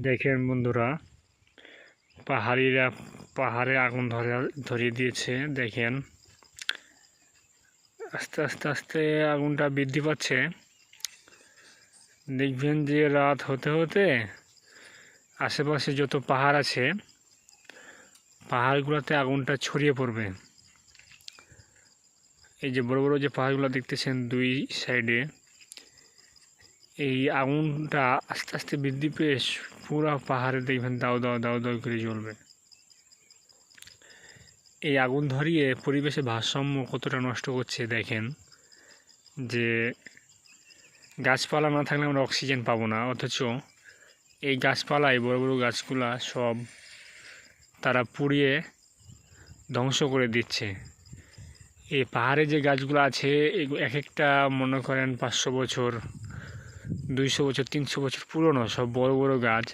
দেখেন বন্ধুরা, পাহাড়িরা, পাহাড়ে আগুন ধরে, ধরিয়ে দিয়েছে, দেখেন। আস্তে আস্তে আস্তে আগুনটা বৃদ্ধি পাচ্ছে। দেখবেন যে রাত হতে হতে আশেপাশে যত পাহাড় আছে, পাহাড়গুলোতে আগুনটা ছড়িয়ে পড়বে। এই যে বড় বড় যে পাহাড়গুলো দেখতেছেন দুই সাইডে এই আগুনটা আস্তে আস্তে বৃদ্ধি পেয়ে পুরো পাহাড়ে দেখবেন দাও দাও দাও দাও করে জ্বলবে। এই আগুন ধরিয়ে পরিবেশে ভারসাম্য কতটা নষ্ট করছে দেখেন, যে গাছপালা না থাকলে আমরা অক্সিজেন পাবো না, অথচ এই গাছপালায় বড় বড় গাছগুলা সব তারা পুড়িয়ে ধ্বংস করে দিচ্ছে। এই পাহাড়ে যে গাছগুলো আছে এক একটা মনে করেন পাঁচশো বছর দুইশো বছর, তিনশো বছর পুরনো সব বড় বড় গাছ।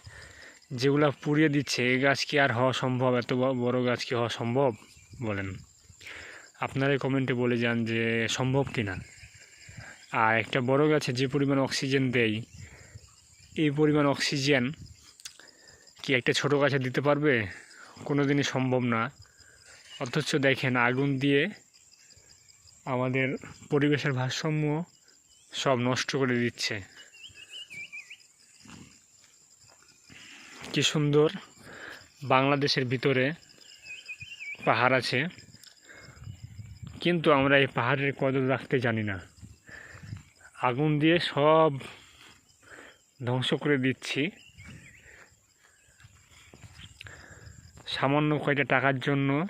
যেগুলা পুড়িয়ে দিচ্ছে, এই গাছ কি আর হওয়া সম্ভব? এত বড় গাছ কি হওয়া সম্ভব? বলেন। আপনারা কমেন্টে বলে যান যে, সম্ভব কি না আর একটা বড় গাছে যে পরিমাণ অক্সিজেন দেয়, এই পরিমাণ অক্সিজেন কি একটা ছোট গাছে দিতে পারবে? কোনো দিনই সম্ভব না। অথচ দেখেন, আগুন দিয়ে আমাদের পরিবেশের ভারসাম্য সব নষ্ট করে দিচ্ছে। কি সুন্দর বাংলাদেশের ভিতরে পাহাড় আছে। কিন্তু আমরা এই পাহাড়ের কদর রাখতে জানি না। আগুন দিয়ে সব ধ্বংস করে দিচ্ছি। সামান্য কয়টা টাকার জন্য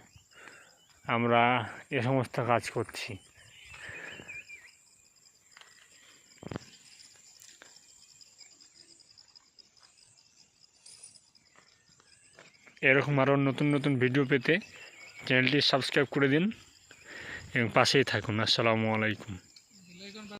আমরা এ সমস্ত কাজ করছি। এরকম আরও নতুন নতুন ভিডিও পেতে চ্যানেলটি সাবস্ক্রাইব করে দিন এবং পাশেই থাকুন। আসসালামু আলাইকুম।